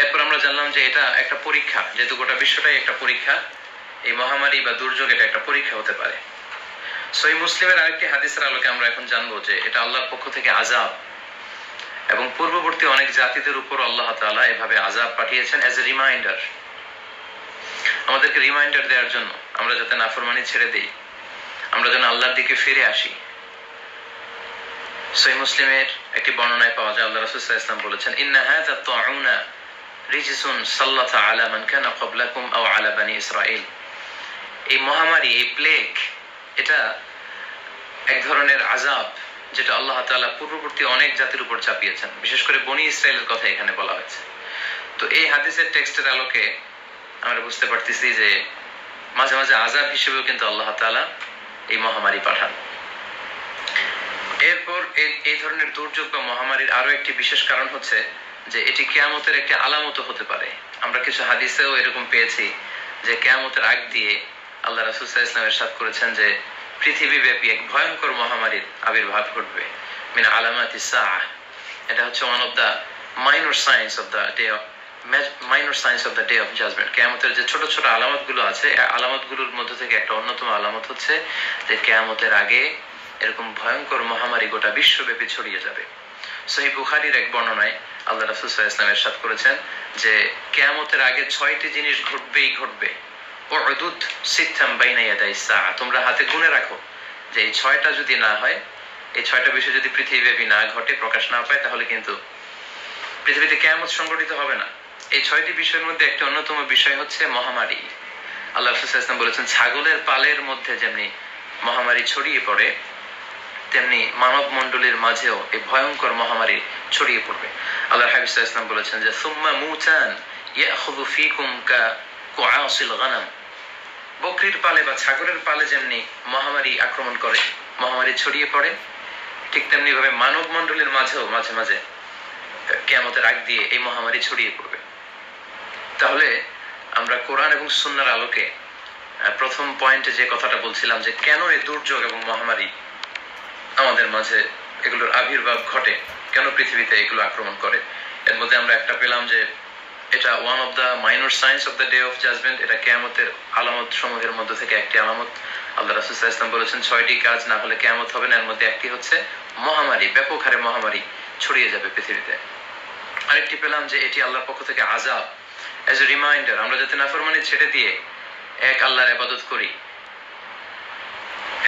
এরপর আমরা জানলাম যে এটা একটা পরীক্ষা যেহেতু গোটা বিশ্বটাই একটা পরীক্ষা। এই মহামারী বা দুর্যোগ এটা একটা পরীক্ষা হতে পারে। সই মুসলিমের আরেকটি হাদিসের আলোকে আমরা এখন জানব যে এটা আল্লাহর পক্ষ থেকে আজাব এবং পূর্ববর্তী অনেক জাতিদের উপর আল্লাহ তাআলা এভাবে আজাব পাঠিয়েছেন অ্যাজ এ রিমাইন্ডার আমাদেরকে রিমাইন্ডার দেওয়ার জন্য আমরা যাতে নাফরমানি ছেড়ে দিই, আমরা যেন আল্লাহর দিকে ফিরে আসি। সই মুসলিমের একটি বর্ণনায় পাওয়া যায়, আল্লাহ রাসূল ওয়াসাল্লাম বলেছেন, ইন্না হাযা এই মহামারী, এই প্লেগ এটা এক ধরনের আজাব যেটা আল্লাহ তাআলা পূর্ববর্তী অনেক জাতির উপর চাপিয়েছেন। বিশেষ করে বনি ইসরায়েলের কথা এখানে বলা হয়েছে। তো এই হাদিসের টেক্সটের আলোকে আমরা বুঝতে পারতেছি যে মাঝে মাঝে আজাব হিসেবেও কিন্তু আল্লাহ তাআলা এই মহামারী পাঠান। এরপর এই ধরনের দুর্যোগ বা মহামারীর আরও একটি বিশেষ কারণ হচ্ছে যে এটি কেয়ামতের একটি আলামত হতে পারে। আমরা কিছু হাদিসেও এরকম পেয়েছি যে কেয়ামতের আগ দিয়ে আল্লাহ রাসুসাহ ইসলামের সাথ করেছেন যে পৃথিবীব্যাপী এক ভয়ঙ্কর মহামারীর আবির্ভাব ঘটবে। মিন আলামাত ইসাহ এটা হচ্ছে one of the minor science of the day of minor science of the day of judgement কেয়ামতের যে ছোট ছোট আলামতগুলো আছে আলামতগুলোর মধ্যে থেকে একটা অন্যতম আলামত হচ্ছে যে কেয়ামতের আগে এরকম ভয়ঙ্কর মহামারী গোটা বিশ্বব্যাপী ছড়িয়ে যাবে। সহি বুখারির এক বর্ণনায় আল্লাহ রাসুল ইসলামের সাথ করেছেন যে কেয়ামতের আগে ছয়টি জিনিস ঘটবেই ঘটবে। ও অদুত সিদ্ধাম বাইনাইয়া দেয় তোমরা হাতে গুনে রাখো যে এই ছয়টা যদি না হয়, এই ছয়টা বিষয় যদি পৃথিবীব্যাপী না ঘটে, প্রকাশ না পায়, তাহলে কিন্তু পৃথিবীতে কেয়ামত সংগঠিত হবে না। এই ছয়টি বিষয়ের মধ্যে একটি অন্যতম বিষয় হচ্ছে মহামারী। আল্লাহ রাসূল ইসলাম বলেছেন, ছাগলের পালের মধ্যে যেমনি মহামারী ছড়িয়ে পড়ে তেমনি মানব মণ্ডলীর মাঝেও এই ভয়ঙ্কর মহামারী ছড়িয়ে পড়বে। আল্লাহ হাবিজ ইসলাম বলেছেন যে, সুম্মা মুচান গানাম। বকরির পালে বা ছাগলের পালে যেমনি মহামারী আক্রমণ করে, মহামারী ছড়িয়ে পড়ে, ঠিক তেমনি ভাবে মানব মণ্ডলীর মাঝেও মাঝে মাঝে কেয়ামতের আগ দিয়ে এই মহামারী ছড়িয়ে পড়বে। তাহলে আমরা কোরআন এবং সুন্নার আলোকে প্রথম পয়েন্টে যে কথাটা বলছিলাম যে, কেন এই দুর্যোগ এবং মহামারী আমাদের মাঝে এগুলোর আবির্ভাব ঘটে। কেন পৃথিবীতে এগুলো আক্রমণ করে? এর মধ্যে আমরা একটা পেলাম যে এটা one of the minor science of the day of judgement এটা কেয়ামতের আলামত সমূহের মধ্যে থেকে একটি আলামত। আল্লাহ রাসুল ইসলাম বলেছেন, ছয়টি কাজ না হলে কেয়ামত হবে না, এর মধ্যে একটি হচ্ছে মহামারী, ব্যাপক হারে মহামারী ছড়িয়ে যাবে পৃথিবীতে। আরেকটি পেলাম যে এটি আল্লাহর পক্ষ থেকে আজাব এজ এ রিমাইন্ডার আমরা যাতে নাফরমানি ছেড়ে দিয়ে এক আল্লাহর আবাদত করি,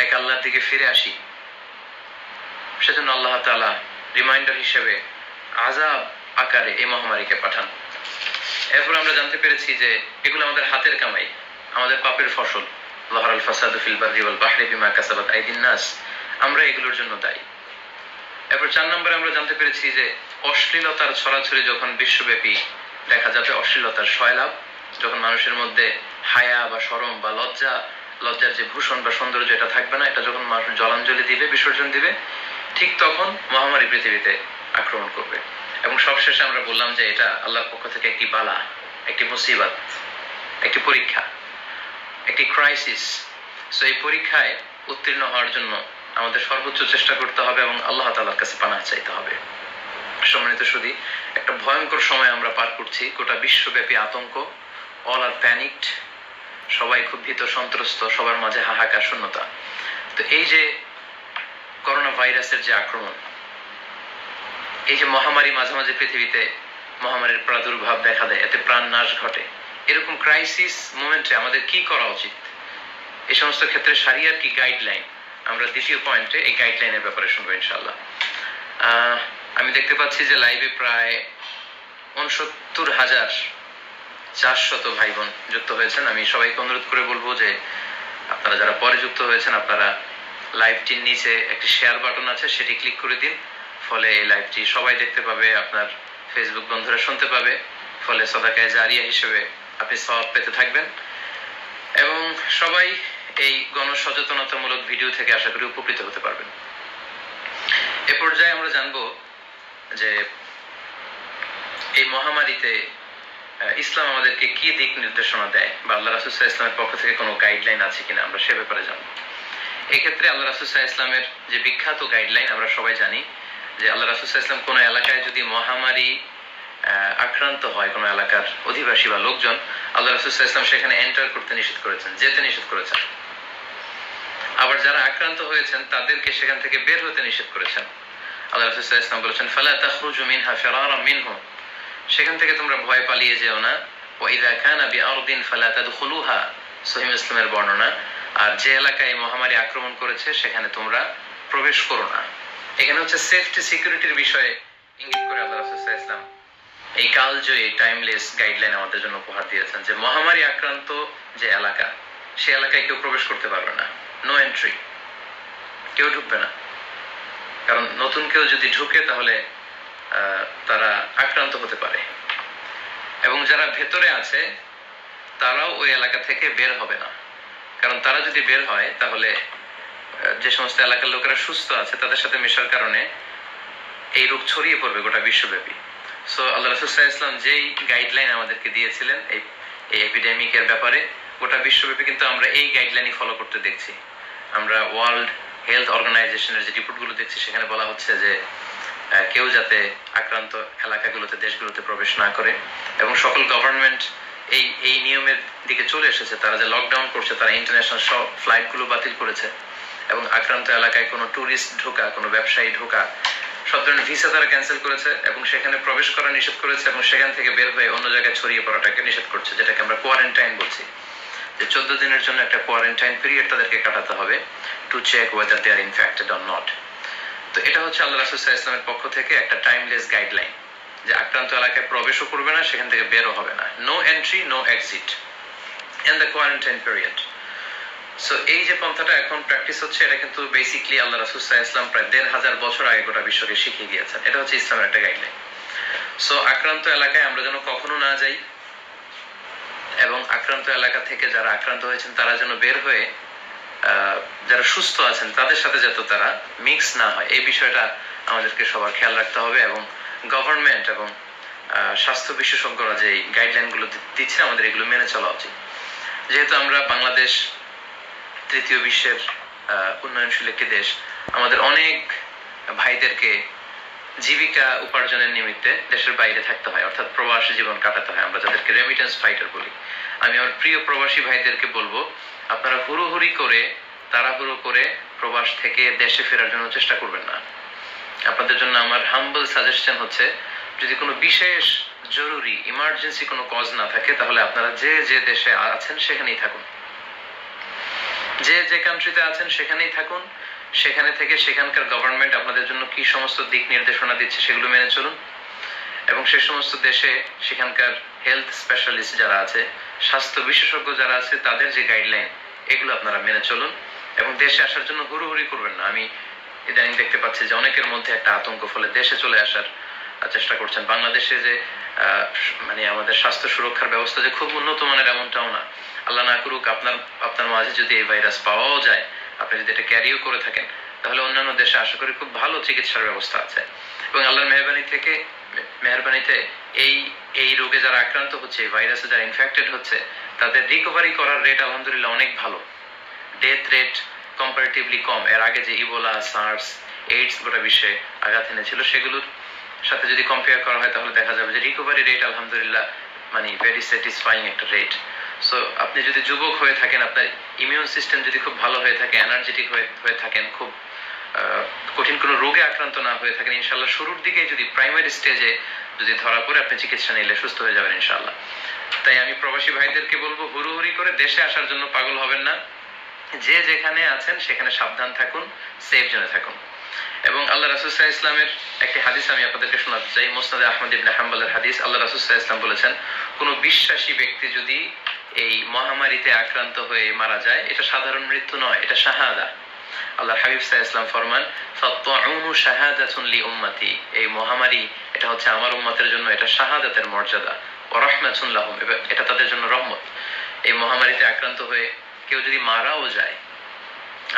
এক আল্লাহর দিকে ফিরে আসি সেজন্য আল্লাহ তাআলা রিমাইন্ডার হিসেবে আজাব আকারে এই মহামারীকে পাঠান। এরপর আমরা জানতে পেরেছি যে এগুলো আমাদের হাতের কামাই, আমাদের পাপের ফসল। লহরাল ফাসাদু ফিল বাররি ওয়াল বাহরি বিমা কাসাবাত আইদিন নাস। আমরা এগুলোর জন্য দায়ী। এরপর চার নম্বরে আমরা জানতে পেরেছি যে অশ্লীলতার ছড়াছড়ি যখন বিশ্বব্যাপী, দেখা যাবে অশ্লীলতার সয়লাভ, যখন মানুষের মধ্যে হায়া বা শরম বা লজ্জা, লজ্জার যে ভূষণ বা সৌন্দর্য, এটা থাকবে না। এটা যখন মানুষ জলাঞ্জলি দিবে, বিসর্জন দিবে ঠিক তখন মহামারী পৃথিবীতে আক্রমণ করবে। এবং সবশেষে আমরা বললাম যে এটা আল্লাহর পক্ষ থেকে একটি বালা, একটি মুসিবত, একটি পরীক্ষা, একটি ক্রাইসিস সো এই পরীক্ষায় উত্তীর্ণ হওয়ার জন্য আমাদের সর্বোচ্চ চেষ্টা করতে হবে এবং আল্লাহ তাআলার কাছে পানা চাইতে হবে। সম্মানিত শুধু একটা ভয়ঙ্কর সময় আমরা পার করছি। গোটা বিশ্বব্যাপী আতঙ্ক অল আর প্যানিকড সবাই খুব ভীত, সন্ত্রস্ত, সবার মাঝে হাহাকার, শূন্যতা। তো এই যে করোনা ভাইরাসের যে আক্রমণ, এই যে মহামারী মাঝে মাঝে পৃথিবীতে মহামারীর প্রাদুর্ভাব দেখা দেয়, এতে প্রাণ নাশ ঘটে, এরকম ক্রাইসিস মোমেন্টে আমাদের কি করা উচিত? এই সমস্ত ক্ষেত্রে সারিয়ার কি গাইডলাইন আমরা দ্বিতীয় পয়েন্টে এই গাইডলাইনের ব্যাপারে শুনব ইনশাল্লাহ আমি দেখতে পাচ্ছি যে লাইভে প্রায় উনসত্তর হাজার চারশত ভাই বোন যুক্ত হয়েছেন। আমি সবাইকে অনুরোধ করে বলব যে আপনারা যারা পরে যুক্ত হয়েছেন, আপনারা লাইভটির নিচে একটি শেয়ার বাটন আছে, সেটি ক্লিক করে দিন। ফলে এই লাইভটি সবাই দেখতে পাবে, আপনার ফেসবুক বন্ধুরা শুনতে পাবে। ফলে সদাকায় জারিয়া হিসেবে আপনি সব পেতে থাকবেন। এবং সবাই এই গণসচেতনতামূলক ভিডিও থেকে আশা করি উপকৃত হতে পারবেন। এ পর্যায়ে আমরা জানব যে এই মহামারীতে ইসলাম আমাদেরকে কি দিক নির্দেশনা দেয়? বা আল্লাহ রাসুসাহ ইসলামের পক্ষ থেকে কোনো গাইডলাইন আছে কিনা? আমরা সে ব্যাপারে জানব। এক্ষেত্রে আল্লাহ রাসুসাহ ইসলামের যে বিখ্যাত গাইডলাইন আমরা সবাই জানি যে আল্লাহ রাসুসাহ ইসলাম কোনো এলাকায় যদি মহামারী আক্রান্ত হয় কোনো এলাকার অধিবাসী বা লোকজন, আল্লাহ রাসুল ইসলাম সেখানে এন্টার করতে নিষেধ করেছেন, যেতে নিষেধ করেছেন। আবার যারা আক্রান্ত হয়েছেন, তাদেরকে সেখান থেকে বের হতে নিষেধ করেছেন। আল্লাহ রাসুল ইসলাম বলেছেন, ফালা তাখরুজু মিনহা ফিরারা মিনহু সেখান থেকে তোমরা ভয় পালিয়ে যেও না। ওয়াইদা কানা বিআরদিন ফালা তাদখুলুহা। সহিহ মুসলিমের বর্ণনা। আর যে এলাকায় মহামারী আক্রমণ করেছে, সেখানে তোমরা প্রবেশ করো না। এখানে হচ্ছে সেফটি সিকিউরিটির বিষয়ে ইঙ্গিত করে আল্লাহ রাসূল সাল্লাল্লাহু আলাইহি ওয়াসাল্লাম এই কালজয়ী টাইমলেস গাইডলাইন আমাদের জন্য উপহার দিয়েছেন যে মহামারী আক্রান্ত যে এলাকা, সে এলাকায় কেউ প্রবেশ করতে পারবে না। নো এন্ট্রি কেউ ঢুকবে না। কারণ নতুন কেউ যদি ঢুকে, তাহলে তারা আক্রান্ত হতে পারে। এবং যারা ভেতরে আছে, তারাও ওই এলাকা থেকে বের হবে না। কারণ তারা যদি বের হয়, তাহলে যে সমস্ত এলাকার লোকেরা সুস্থ আছে, তাদের সাথে মেশার কারণে এই রোগ ছড়িয়ে পড়বে গোটা বিশ্বব্যাপী। সো আল্লাহ রসুল্লাহ ইসলাম যেই গাইডলাইন আমাদেরকে দিয়েছিলেন এই এই এপিডেমিকের ব্যাপারে, গোটা বিশ্বব্যাপী কিন্তু আমরা এই গাইডলাইনই ফলো করতে দেখছি। আমরা ওয়ার্ল্ড হেলথ অর্গানাইজেশনের যে রিপোর্টগুলো দেখছি, সেখানে বলা হচ্ছে যে কেউ যাতে আক্রান্ত এলাকাগুলোতে, দেশগুলোতে প্রবেশ না করে, এবং সকল গভর্নমেন্ট এই এই নিয়মের দিকে চলে এসেছে। তারা যে লকডাউন করছে, তারা ইন্টারন্যাশনাল সব ফ্লাইটগুলো বাতিল করেছে। এবং আক্রান্ত এলাকায় কোনো ট্যুরিস্ট ঢোকা, কোনো ব্যবসায়ী ঢোকা, সব ধরনের ভিসা তারা ক্যান্সেল করেছে এবং সেখানে প্রবেশ করা নিষেধ করেছে এবং সেখান থেকে বের হয়ে অন্য জায়গায় ছড়িয়ে পড়াটাকে নিষেধ করছে, যেটাকে আমরা কোয়ারেন্টাইন বলছি। যে চোদ্দ দিনের জন্য একটা কোয়ারেন্টাইন পিরিয়ড তাদেরকে কাটাতে হবে to check whether they are infected or not তো এটা হচ্ছে আল্লাহ রাসুল্লাহ ইসলামের পক্ষ থেকে একটা টাইমলেস গাইডলাইন যে আক্রান্ত এলাকায় প্রবেশও করবে না, সেখান থেকে বেরও হবে না। No entry no exit in the quarantine period so এই যে পন্থাটা এখন প্র্যাকটিস হচ্ছে, এটা কিন্তু বেসিকলি আল্লাহ রাসুল্লাহ ইসলাম প্রায় দেড় হাজার বছর আগে গোটা বিশ্বকে শিখিয়ে গিয়েছেন এটা হচ্ছে ইসলামের একটা গাইডলাইন সো আক্রান্ত এলাকায় আমরা যেন কখনো না যাই এবং আক্রান্ত এলাকা থেকে যারা আক্রান্ত হয়েছেন, তারা যেন বের হয়ে যারা সুস্থ আছেন, তাদের সাথে যাতে তারা মিক্স না হয়। এই বিষয়টা আমাদেরকে সবার খেয়াল রাখতে হবে এবং গভর্নমেন্ট এবং স্বাস্থ্য বিশেষজ্ঞরা যে গাইডলাইনগুলো দিচ্ছে, আমাদের এগুলো মেনে চলা উচিত। যেহেতু আমরা বাংলাদেশ তৃতীয় বিশ্বের উন্নয়নশীল একটি দেশ, আমাদের অনেক ভাইদেরকে জীবিকা উপার্জনের নিমিত্তে দেশের বাইরে থাকতে হয়, অর্থাৎ প্রবাসী জীবন কাটাতে হয়, আমরা যাদেরকে রেমিটেন্স ফাইটার বলি। আমি আমার প্রিয় প্রবাসী ভাইদেরকে বলব, আপনারা হুড়োহুড়ি করে, তাড়াহুড়ো করে প্রবাস থেকে দেশে ফেরার জন্য চেষ্টা করবেন না। আপনাদের জন্য আমার হাম্বল সাজেশন হচ্ছে, যদি কোনো বিশেষ জরুরি ইমার্জেন্সি কোনো কজ না থাকে, তাহলে আপনারা যে যে দেশে আছেন সেখানেই থাকুন। যে যে কান্ট্রিতে আছেন সেখানেই থাকুন। সেখানে থেকে সেখানকার গভর্নমেন্ট আপনাদের জন্য কি সমস্ত দিক নির্দেশনা দিচ্ছে সেগুলো মেনে চলুন। এবং সে সমস্ত দেশে সেখানকার হেলথ স্পেশালিস্ট যারা আছে, স্বাস্থ্য বিশেষজ্ঞ যারা আছে, তাদের যে গাইডলাইন এগুলো আপনারা মেনে চলুন। এবং দেশে আসার জন্য হুড়োহুড়ি করবেন না। আমি ইদানিং দেখতে পাচ্ছি যে অনেকের মধ্যে একটা আতঙ্ক, ফলে দেশে চলে আসার চেষ্টা করছেন। বাংলাদেশে যে মানে আমাদের স্বাস্থ্য সুরক্ষার ব্যবস্থা যে খুব উন্নত মানের এমনটাও না। আল্লাহ না করুক, আপনার আপনার মাঝে যদি এই ভাইরাস পাওয়াও যায়, আপনি যদি এটা ক্যারিও করে থাকেন, তাহলে অন্যান্য দেশে আশা করি খুব ভালো চিকিৎসার ব্যবস্থা আছে। এবং আল্লাহর মেহরবানি থেকে মেহরবানিতে এই এই রোগে যারা আক্রান্ত হচ্ছে, এই ভাইরাসে যারা ইনফেক্টেড হচ্ছে, তাদের রিকভারি করার রেট আলহামদুলিল্লাহ অনেক ভালো। ডেথ রেট কম্পারেটিভলি কম। এর আগে যে ইবোলা, সার্স, এইডস গোটা বিশ্বে আঘাত এনেছিল, সেগুলোর সাথে যদি কম্পেয়ার করা হয়, তাহলে দেখা যাবে যে রিকভারি রেট আলহামদুলিল্লাহ মানে ভেরি স্যাটিসফাইং একটা রেট সো আপনি যদি যুবক হয়ে থাকেন, আপনার ইমিউন সিস্টেম যদি খুব ভালো হয়ে থাকে এনার্জেটিক হয়ে হয়ে থাকেন, খুব কঠিন কোনো রোগে আক্রান্ত না হয়ে থাকেন ইনশাল্লাহ শুরুর দিকে যদি প্রাইমারি স্টেজে যদি ধরা পড়ে, আপনি চিকিৎসা নিলে সুস্থ হয়ে যাবেন ইনশাল্লাহ তাই আমি প্রবাসী ভাইদেরকে বলব, হুড়ুহুড়ি করে দেশে আসার জন্য পাগল হবেন না। যে যেখানে আছেন, সেখানে সাবধান থাকুন সেফ জোনে থাকুন। এবং আল্লাহ রাসুসাহ ইসলামের একটি হাদিস আমি আপনাদেরকে শোনাতে চাই, মোসনাদে আহমদ ইবনে হাম্বলের হাদিস। আল্লাহ রাসুসাহ ইসলাম বলেছেন, কোন বিশ্বাসী ব্যক্তি যদি এই মহামারীতে আক্রান্ত হয়ে মারা যায়, এটা সাধারণ মৃত্যু নয়, এটা শাহাদা। আল্লাহ হাবিব সাহা ইসলাম ফরমান শাহাদাতুন উম্মতি এই মহামারী, এটা হচ্ছে আমার উম্মতের জন্য, এটা শাহাদাতের মর্যাদা ও রহমাতুন লাহুম এটা তাদের জন্য রহমত এই মহামারীতে আক্রান্ত হয়ে কেউ যদি মারাও যায়,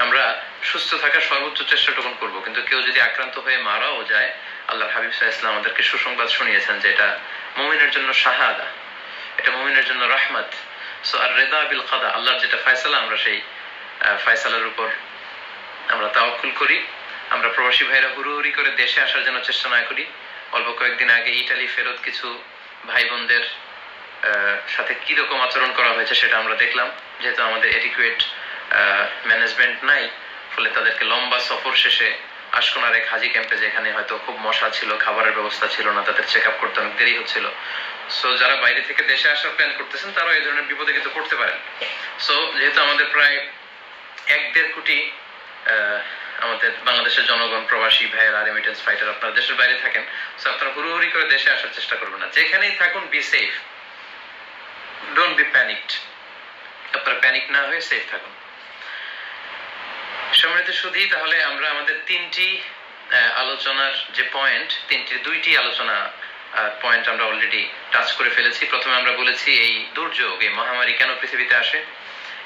আমরা সুস্থ থাকার সর্বোচ্চ চেষ্টাটুকু করব। কিন্তু কেউ যদি আক্রান্ত হয়ে মারাও যায় আল্লাহ হাবিব সাহা ইসলাম আমাদেরকে সুসংবাদ শুনিয়েছেন যে এটা মুমিনের জন্য শাহাদা, এটা মুমিনের জন্য রহমত। সো আর রেদা বিল কাদা, আল্লাহর যেটা ফয়সালা, আমরা সেই ফয়সালার উপর আমরা তাওকুল করি। আমরা প্রবাসী ভাইরা হুড়ুহুড়ি করে দেশে আসার জন্য চেষ্টা না করি। অল্প কয়েকদিন আগে ইটালি ফেরত কিছু ভাই বোনদের সাথে কি রকম আচরণ করা হয়েছে সেটা আমরা দেখলাম। যেহেতু আমাদের এডিকুয়েট ম্যানেজমেন্ট নাই, ফলে তাদেরকে লম্বা সফর শেষে আশকোনার এক হাজি ক্যাম্পে যেখানে হয়তো খুব মশা ছিল, খাবারের ব্যবস্থা ছিল না, তাদের চেক আপ করতে অনেক দেরি হচ্ছিল। সো যারা বাইরে থেকে দেশে আসার প্ল্যান করতেছেন, তারাও এই ধরনের বিপদে কিন্তু পড়তে পারেন। সো যেহেতু আমাদের প্রায় এক দেড় কোটি আমাদের বাংলাদেশের জনগণ, প্রবাসী ভাইয়েরা রেমিটেন্স ফাইটার আপনারা দেশের বাইরে থাকেন সো আপনারা হুড়ুহুড়ি করে দেশে আসার চেষ্টা করবেন না। যেখানেই থাকুন be safe don't be panicked আপনারা প্যানিক না হয়ে সেফ থাকুন। সম্মানিত শুধু তাহলে আমরা আমাদের তিনটি আলোচনার যে পয়েন্ট তিনটি দুইটি আলোচনা পয়েন্ট আমরা অলরেডি টাচ করে ফেলেছি। প্রথমে আমরা বলেছি এই দুর্যোগ, এই মহামারী কেন পৃথিবীতে আসে?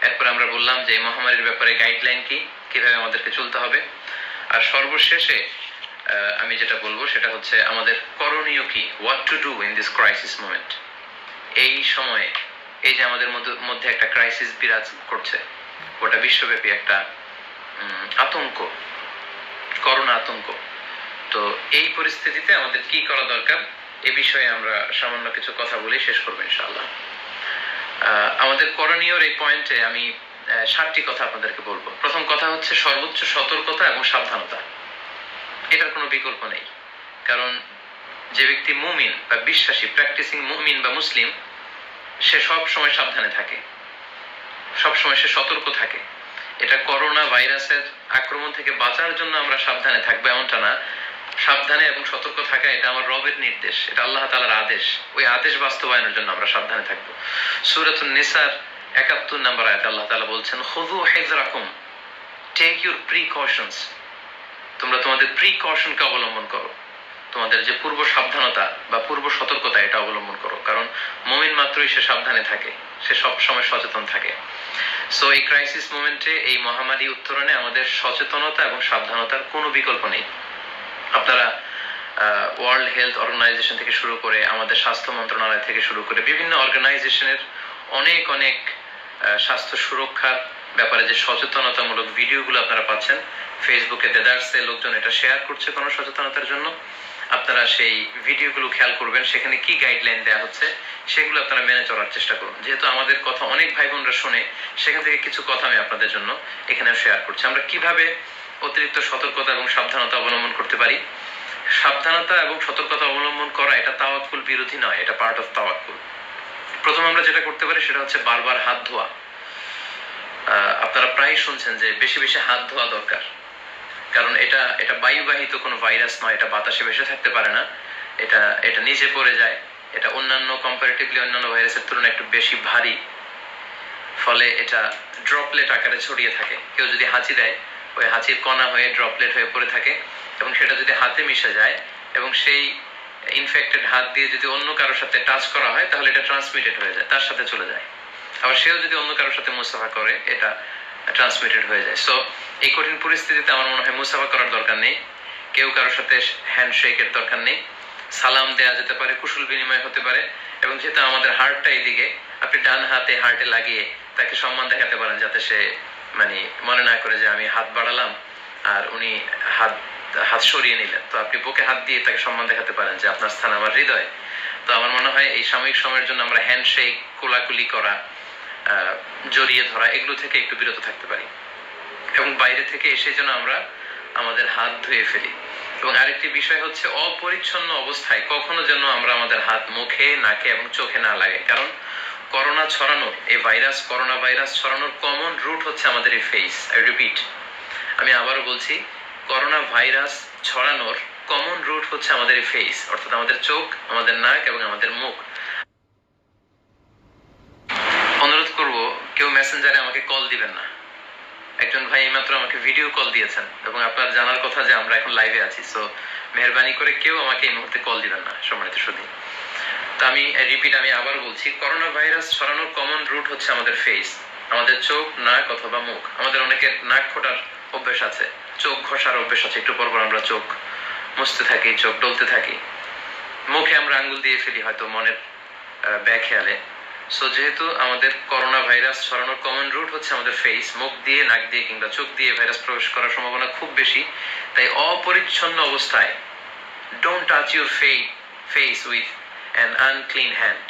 এরপর আমরা বললাম যে এই মহামারীর ব্যাপারে গাইডলাইন কি, কীভাবে আমাদেরকে চলতে হবে? আর সর্বশেষে আমি যেটা বলব সেটা হচ্ছে আমাদের করণীয় কি? What to do in this crisis moment এই সময়ে এই যে আমাদের মধ্যে একটা ক্রাইসিস বিরাজ করছে। গোটা বিশ্বব্যাপী একটা আতঙ্ক করোনা আতঙ্ক। তো এই পরিস্থিতিতে আমাদের কি করা দরকার? এ বিষয়ে আমরা সামান্য কিছু কথা বলে শেষ করব ইনশাআল্লাহ। আহ, আমাদের করণীয়র এই পয়েন্টে আমি সাতটি কথা আপনাদেরকে বলব। প্রথম কথা হচ্ছে সর্বোচ্চ সতর্কতা এবং সাবধানতা। এটার কোনো বিকল্প নেই। কারণ যে ব্যক্তি মুমিন বা বিশ্বাসী প্র্যাকটিসিং মুমিন বা মুসলিম সে সব সময় সাবধানে থাকে। সব সময় সে সতর্ক থাকে। এটা করোনা ভাইরাসের আক্রমণ থেকে বাঁচার জন্য আমরা সাবধানে থাকব এমনটা না। সাবধানে এবং সতর্ক থাকা এটা আমার রবের নির্দেশ। এটা আল্লাহ তালার আদেশ। ওই আদেশ বাস্তবায়নের জন্য আমরা সাবধানে থাকব। সুরাতুন নিসার একাত্তর নম্বর আয়াত আল্লাহ তাআলা বলছেন, খুযু হিযরাকুম টেক ইউর প্রিকশনস তোমরা তোমাদের প্রিকশনকে অবলম্বন করো। তোমাদের যে পূর্ব সাবধানতা বা পূর্ব সতর্কতা, এটা অবলম্বন করো। কারণ মমিন মাত্রই সে সাবধানে থাকে, সে সব সময় সচেতন থাকে। সো এই ক্রাইসিস মোমেন্টে এই মহামারী উত্তরণে আমাদের সচেতনতা এবং সাবধানতার কোনো বিকল্প নেই। আপনারা ওয়ার্ল্ড হেলথ অর্গানাইজেশন থেকে শুরু করে, আমাদের স্বাস্থ্য মন্ত্রণালয় থেকে শুরু করে, বিভিন্ন অর্গানাইজেশনের অনেক অনেক স্বাস্থ্য সুরক্ষার ব্যাপারে যে সচেতনতামূলক ভিডিওগুলো আপনারা পাচ্ছেন ফেসবুকে দেদার্সে লোকজন এটা শেয়ার করছে কোনো সচেতনতার জন্য। আপনারা সেই ভিডিওগুলো খেয়াল করবেন, সেখানে কি গাইডলাইন দেওয়া হচ্ছে, সেগুলো আপনারা মেনে চলার চেষ্টা করুন। যেহেতু আমাদের কথা অনেক ভাই বোনরা শুনে, সেখান থেকে কিছু কথা আমি আপনাদের জন্য এখানে শেয়ার করছি। আমরা কীভাবে অতিরিক্ত সতর্কতা এবং সাবধানতা অবলম্বন করতে পারি? সাবধানতা এবং সতর্কতা অবলম্বন করা এটা তাওয়াক্কুল বিরোধী নয়, এটা পার্ট অফ তাওয়াক্কুল। প্রথম আমরা যেটা করতে পারি সেটা হচ্ছে বারবার হাত ধোয়া। আপনারা প্রায় শুনছেন যে বেশি বেশি হাত ধোয়া দরকার। কারণ এটা এটা বায়ুবাহিত কোনো ভাইরাস নয়, এটা বাতাসে ভেসে থাকতে পারে না। এটা এটা নিচে পড়ে যায়। এটা অন্যান্য কম্পারেটিভলি অন্যান্য ভাইরাসের তুলনায় একটু বেশি ভারী। ফলে এটা ড্রপলেট আকারে ছড়িয়ে থাকে। কেউ যদি হাঁচি দেয়, ওই হাঁচির কণা হয়ে ড্রপলেট হয়ে পড়ে থাকে এবং সেটা যদি হাতে মিশে যায় এবং সেই ইনফেক্টেড হাত দিয়ে যদি অন্য কারোর সাথে টাচ করা হয়, তাহলে এটা ট্রান্সমিটেড হয়ে যায়, তার সাথে চলে যায়। আবার সেও যদি অন্য কারোর সাথে মুসাফা করে, এটা ট্রান্সমিটেড হয়ে যায়। সো এই কঠিন পরিস্থিতিতে আমার মনে হয় মুসাফা করার দরকার নেই। কেউ কারোর সাথে হ্যান্ডশেকের দরকার নেই। সালাম দেয়া যেতে পারে, কুশল বিনিময় হতে পারে এবং যেহেতু আমাদের হার্টটা এদিকে, আপনি ডান হাতে হার্টে লাগিয়ে তাকে সম্মান দেখাতে পারেন যাতে সে মানে মনে না করে যে আমি হাত বাড়ালাম আর উনি হাত হাত সরিয়ে নিলেন। তো আপনি বুকে হাত দিয়ে তাকে সম্মান দেখাতে পারেন যে আপনার স্থান আমার হৃদয়। তো আমার মনে হয় এই সাময়িক সময়ের জন্য আমরা হ্যান্ডশেক কোলাকুলি করা জড়িয়ে ধরা, এগুলো থেকে একটু বিরত থাকতে পারি। এবং বাইরে থেকে এসে যেন আমরা আমাদের হাত ধুয়ে ফেলি। এবং আরেকটি বিষয় হচ্ছে অপরিচ্ছন্ন অবস্থায় কখনো যেন আমরা আমাদের হাত মুখে, নাকে এবং চোখে না লাগে। কারণ করোনা ছড়ানোর, এই ভাইরাস, করোনা ভাইরাস ছড়ানোর কমন রুট হচ্ছে আমাদের এই ফেস আই রিপিট আমি আবারও বলছি, করোনা ভাইরাস ছড়ানোর কমন রুট হচ্ছে আমাদের এই ফেস অর্থাৎ আমাদের চোখ, আমাদের নাক এবং আমাদের মুখ। অনুরোধ করব, কেউ মেসেঞ্জারে আমাকে কল দিবেন না। একজন ভাই এইমাত্র আমাকে ভিডিও কল দিয়েছেন এবং আপনার জানার কথা যে আমরা এখন লাইভে আছি সো মেহরবানি করে কেউ আমাকে এই মুহূর্তে কল দিবেন না সম্মানিত সুদী তো আমি রিপিট আমি আবার বলছি করোনা ভাইরাস ছড়ানোর কমন রুট হচ্ছে আমাদের ফেস আমাদের চোখ, নাক অথবা মুখ। আমাদের অনেকের নাক ফোটার অভ্যেস আছে, চোখ ঘষার অভ্যেস আছে, একটু পর আমরা চোখ মুছতে থাকি, চোখ ডলতে থাকি। মুখে আমরা আঙ্গুল দিয়ে ফেলি হয়তো মনের ব্যাখেয়ালে সো যেহেতু আমাদের করোনা ভাইরাস ছড়ানোর কমন রুট হচ্ছে আমাদের ফেস মুখ দিয়ে, নাক দিয়ে কিংবা চোখ দিয়ে ভাইরাস প্রবেশ করার সম্ভাবনা খুব বেশি। তাই অপরিচ্ছন্ন অবস্থায় don't touch your face with an unclean hand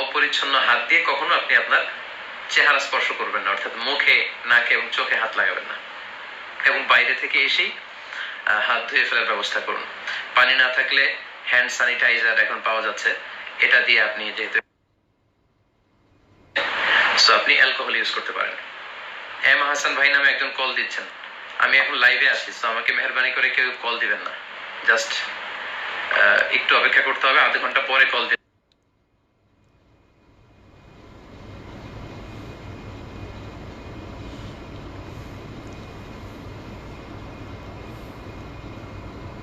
অপরিচ্ছন্ন হাত দিয়ে কখনো আপনি আপনার চেহারা স্পর্শ করবেন না, অর্থাৎ মুখে, নাকে এবং চোখে হাত লাগাবেন না। এবং বাইরে থেকে এসেই হাত ধুয়ে ফেলার ব্যবস্থা করুন। পানি না থাকলে হ্যান্ড স্যানিটাইজার এখন পাওয়া যাচ্ছে। এটা দিয়ে আপনি যেহেতু সো আপনি অ্যালকোহল ইউজ করতে পারেন। এম হাসান ভাই নামে একজন কল দিচ্ছেন। আমি এখন লাইভে আছি তো আমাকে মেহরবানি করে কেউ কল দিবেন না। জাস্ট একটু অপেক্ষা করতে হবে, আধ ঘণ্টা পরে কল দিবেন।